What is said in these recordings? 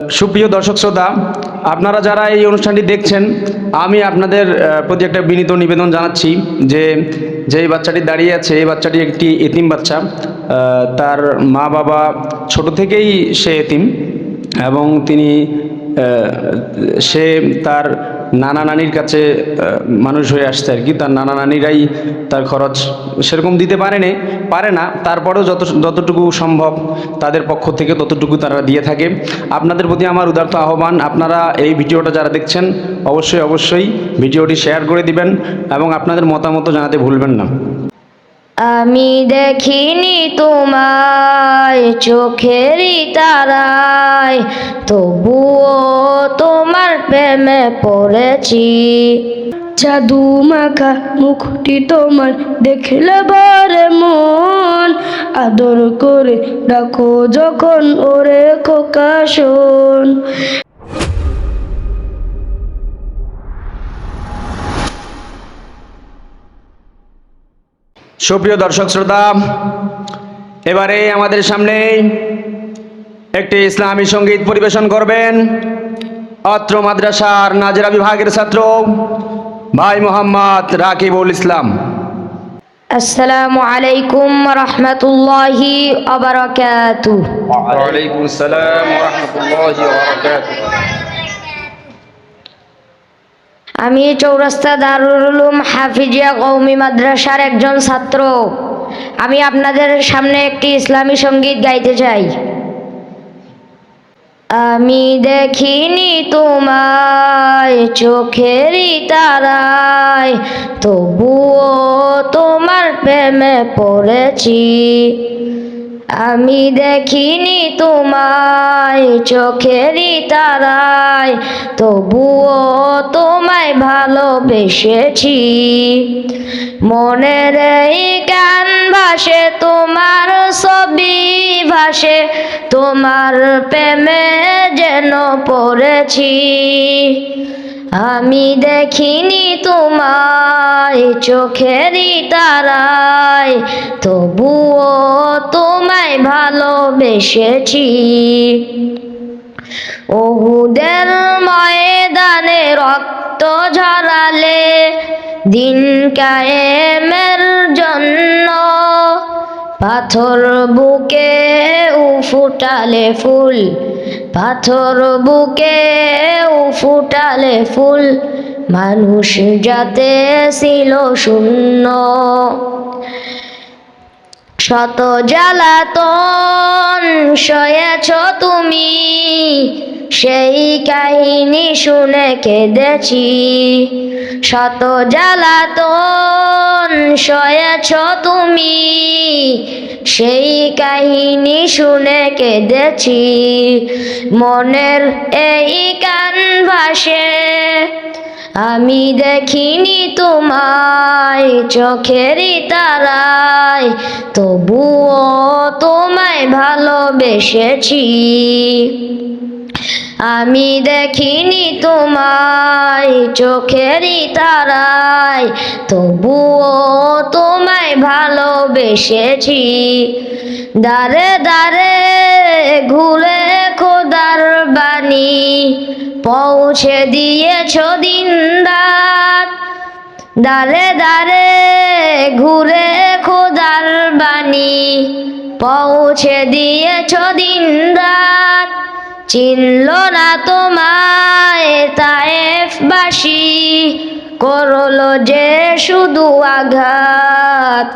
সুপ্রিয় দর্শক শ্রোতা, আপনারা যারা এই অনুষ্ঠানটি দেখছেন, আমি আপনাদের প্রতি একটা বিনীত নিবেদন জানাচ্ছি যে যেই বাচ্চাটি দাঁড়িয়ে আছে, এই বাচ্চাটি একটি এতিম বাচ্চা তার মা বাবা ছোট থেকেই সে এতিম এবং তিনি সে তার নানা নানির কাছে মানুষ হয়ে আসছে আর কি। তার নানা নানিরাই তার খরচ সেরকম দিতে পারেনি পারে না। তারপরেও যত, যতটুকু সম্ভব তাদের পক্ষ থেকে ততটুকু তারা দিয়ে থাকে। আপনাদের প্রতি আমার উদার্ত আহ্বান, আপনারা এই ভিডিওটা যারা দেখছেন, অবশ্যই অবশ্যই ভিডিওটি শেয়ার করে দিবেন এবং আপনাদের মতামত জানাতে ভুলবেন না। আমি দেখিনি তোমায় চোখেরই তারায়। তবুও তোমার প্রেমে পড়েছি। জাদু মাখা মুখটি তোমার দেখলে বরে মন। আদর করে ডাকো যখন ওরে খোকা শোন সুপ্রিয় দর্শক, শ্রোতা এবারে আমাদের সামনে একটি ইসলামী সংগীত পরিবেশন করবেন অত্র মাদ্রাসার নাজরা বিভাগের ছাত্র ভাই মোহাম্মদ রাকিবুল ইসলাম। আসসালামু আলাইকুম রহমতুল্লাহি অবরাকাতু ওয়ালাইকুম আসসালাম ওয়া আমি চৌরাস্তা দারুল উলুম হাফিজিয়া কৌমি মাদ্রাসার একজন ছাত্র। আমি আপনাদের সামনে একটি ইসলামী সংগীত গাইতে চাই। আমি দেখিনি তোমায় চোখেরই তারায়, তবুও তোমার প্রেমে পড়েছি। আমি দেখিনি তোমায় চোখেরই তারায়, তবুও তোমায় ভালোবেসেছি। মনের এই গান ভাসে, তোমার ছবি ভাসে, তোমার প্রেমে যেন পড়েছি। আমি দেখিনি তোমায় চোখেরই তারায়, তবুও তোমায় ভালোবেসেছি। ওহুদের ময়দানে রক্ত ঝরালে দিন কায়েমের জন্য পাথর বুকে উ ফুটালে ফুল পাথর বুকে ফুটালে ফুল, মানুষ যাতে ছিল শূন্য। শত জ্বালাতন সয়েছ তুমি, সেই কাহিনী শুনে কেঁদেছি। শত জ্বালাতন সয়েছ তুমি? সেই কাহিনী শুনে কেঁদেছি। মনের এই কান ভাসে। আমি দেখিনি তোমায় চোখেরই তারায়। তবুও তোমায় ভালোবেসেছি। আমি দেখিনি তোমায় চোখেরই তারায়, তবুও তোমায় ভালোবেসেছি। দারে দারে ঘুরে খোদার বাণী, পৌঁছে দিয়েছ দিন রাত দারে দারে ঘুরে খোদার বাণী, পৌঁছে দিয়েছ দিন রাত চিনল না তোমায় তায়েফবাসী, করল যে শুধু আঘাত।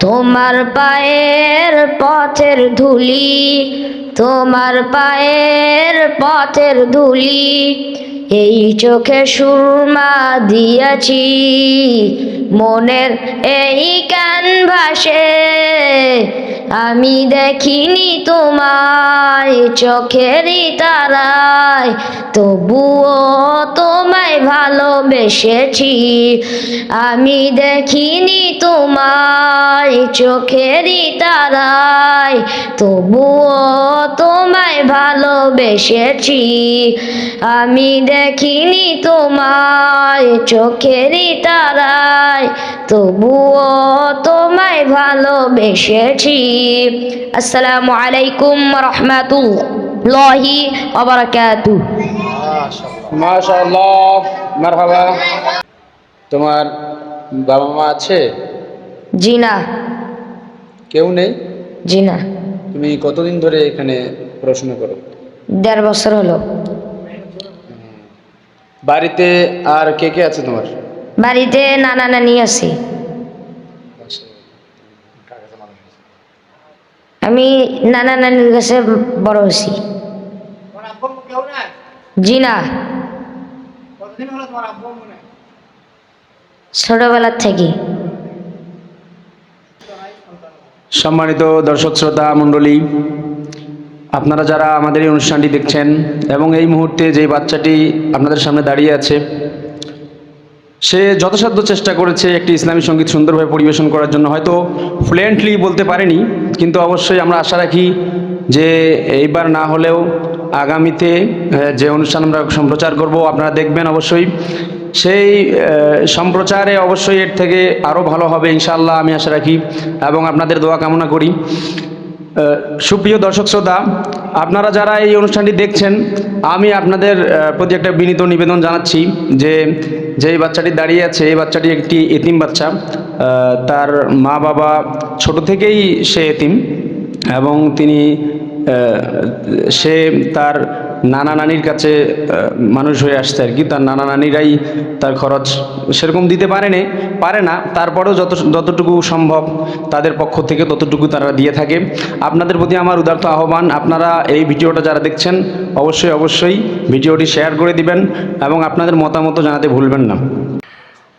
তোমার পায়ের পথের ধুলি, তোমার পায়ের পথের ধুলি, এই চোখে সুরমা দিয়াছি। মনের এই কান ভাসে। আমি দেখিনি তোমায় চোখেরই তারায়। তবুও তোমায় ভালোবেসেছি। আমি দেখিনি তোমায় চোখেরই তারায়, তবুও তোমায় ভালোবেসেছি। আমি দেখিনি তোমায় চোখেরই তারায়, তবুও তোমায় ভালোবেসেছি। আসসালামু আলাইকুম রহমাতুল্লাহ রহমতুল্লাহি মাশাআল্লাহ। মারহাবা। তোমার বাবা মা আছে? জি না কেউ নেই? জি না তুমি কতদিন ধরে এখানে পড়াশোনা করো? দেড় বছর হলো। বাড়িতে আর কে কে আছে তোমার? বাড়িতে নানা নানি আছে। আমি নানা নানির কাছে বড় হয়েছি। জি না ছোটবেলার থেকে। সম্মানিত দর্শক, শ্রোতা, মণ্ডলী, আপনারা যারা আমাদের এই অনুষ্ঠানটি দেখছেন এবং এই মুহূর্তে যে বাচ্চাটি আপনাদের সামনে দাঁড়িয়ে আছে, সে যথাসাধ্য চেষ্টা করেছে একটি ইসলামী সংগীত সুন্দরভাবে পরিবেশন করার জন্য। হয়তো ফ্লুয়েন্টলি বলতে পারেনি, কিন্তু অবশ্যই আমরা আশা রাখি যে এইবার না হলেও আগামীতে যে অনুষ্ঠান আমরা সম্প্রচার করব, আপনারা দেখবেন অবশ্যই। সেই সম্প্রচারে অবশ্যই এর থেকে আরও ভালো হবে, ইনশাআল্লাহ, আমি আশা রাখি। এবং আপনাদের দোয়া কামনা করি। সুপ্রিয় দর্শক শ্রোতা, আপনারা যারা এই অনুষ্ঠানটি দেখছেন, আমি আপনাদের প্রতি একটা বিনীত নিবেদন জানাচ্ছি যে, যেই বাচ্চাটি দাঁড়িয়ে আছে, এই বাচ্চাটি একটি এতিম বাচ্চা। তার মা বাবা ছোট থেকেই সে এতিম। এবং তিনি সে তার নানা নানির কাছে মানুষ হয়ে আসছে আর কি। তার নানা নানিরাই তার খরচ সেরকম দিতে পারে না পারে না। তারপরেও যত, যতটুকু সম্ভব তাদের পক্ষ থেকে ততটুকু তারা দিয়ে থাকে। আপনাদের প্রতি আমার উদার্ত আহ্বান, আপনারা এই ভিডিওটা যারা দেখছেন, অবশ্যই অবশ্যই ভিডিওটি শেয়ার করে দিবেন এবং আপনাদের মতামত জানাতে ভুলবেন না।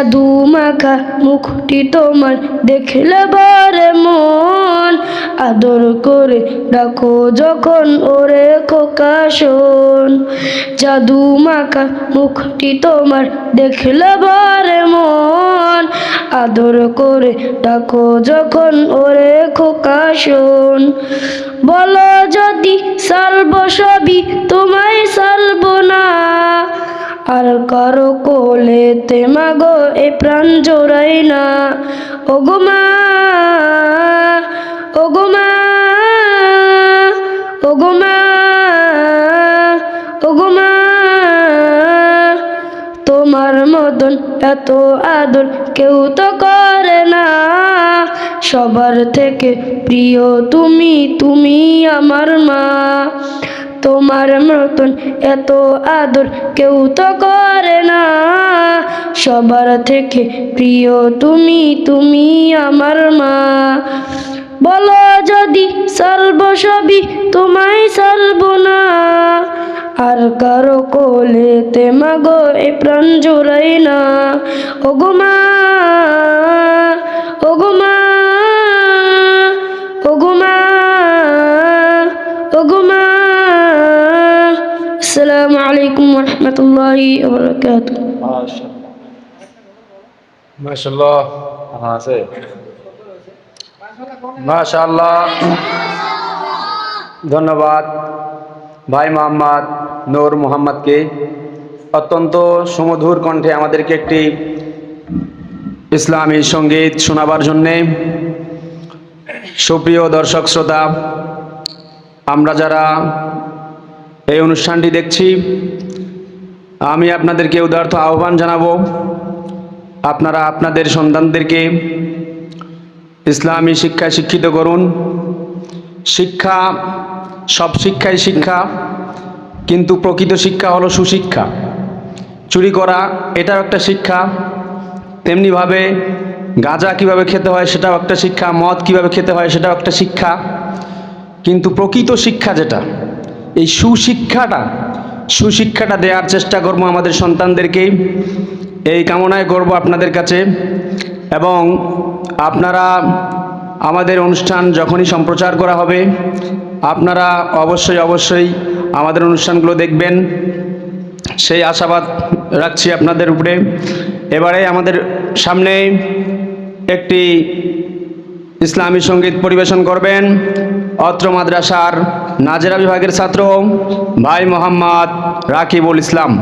জাদু মাখা মুখটি তোমার দেখলে বারে মন। আদর করে ডাকো যখন ওরে খোকা শোন জাদু মাখা মুখটি তোমার দেখলে বারে মন। আদর করে ডাকো যখন ওরে খোকা শোন বলো যদি সালব সবই তোমায় সালব না আর কারও কোলে তে মাগো এ প্রাণ জোড়াই না। ওগো মা ওগো মা, তোমার মতন এত আদর কেউ তো করে না। সবার থেকে প্রিয় তুমি তুমি আমার মা। তোমার মতন এত আদর কেউ তো করে না। সবার থেকে প্রিয় তুমি তুমি আমার মা। বলো যদি সর্ব সবই, তোমায় সর্ব না। আর কারও কোলে তে মাগো এ প্রাণ জোড়াই না। ওগো মা রহমতুল্লাহি আছে মাশাল্লাহ ধন্যবাদ ভাই মোহাম্মদ নূর মোহাম্মদকে অত্যন্ত সুমধুর কণ্ঠে আমাদেরকে একটি ইসলামী সংগীত শোনাবার জন্যে সুপ্রিয় দর্শক শ্রোতা আমরা যারা এই অনুষ্ঠানটি দেখছি আমি আপনাদেরকে উদার্থ আহ্বান জানাব। আপনারা আপনাদের সন্তানদেরকে ইসলামী শিক্ষায় শিক্ষিত করুন। শিক্ষা, সব শিক্ষাই শিক্ষা, কিন্তু প্রকৃত শিক্ষা হলো সুশিক্ষা। চুরি করা, এটাও একটা শিক্ষা। তেমনিভাবে গাঁজা কীভাবে খেতে হয়, সেটাও একটা শিক্ষা। মদ কীভাবে খেতে হয়, সেটাও একটা শিক্ষা। কিন্তু প্রকৃত শিক্ষা যেটা, এই সুশিক্ষাটা সুশিক্ষাটা দেওয়ার চেষ্টা করব আমাদের সন্তানদেরকে। এই কামনায় করব আপনাদের কাছে। এবং আপনারা আমাদের অনুষ্ঠান যখনই সম্প্রচার করা হবে, আপনারা অবশ্যই অবশ্যই আমাদের অনুষ্ঠানগুলো দেখবেন। সেই আশাবাদ রাখছি আপনাদের উপরে। এবারে আমাদের সামনে একটি ইসলামী সংগীত পরিবেশন করবেন অত্র মাদ্রাসার নাজেরা বিভাগের ছাত্র ভাই মোহাম্মদ রাকিবুল ইসলাম।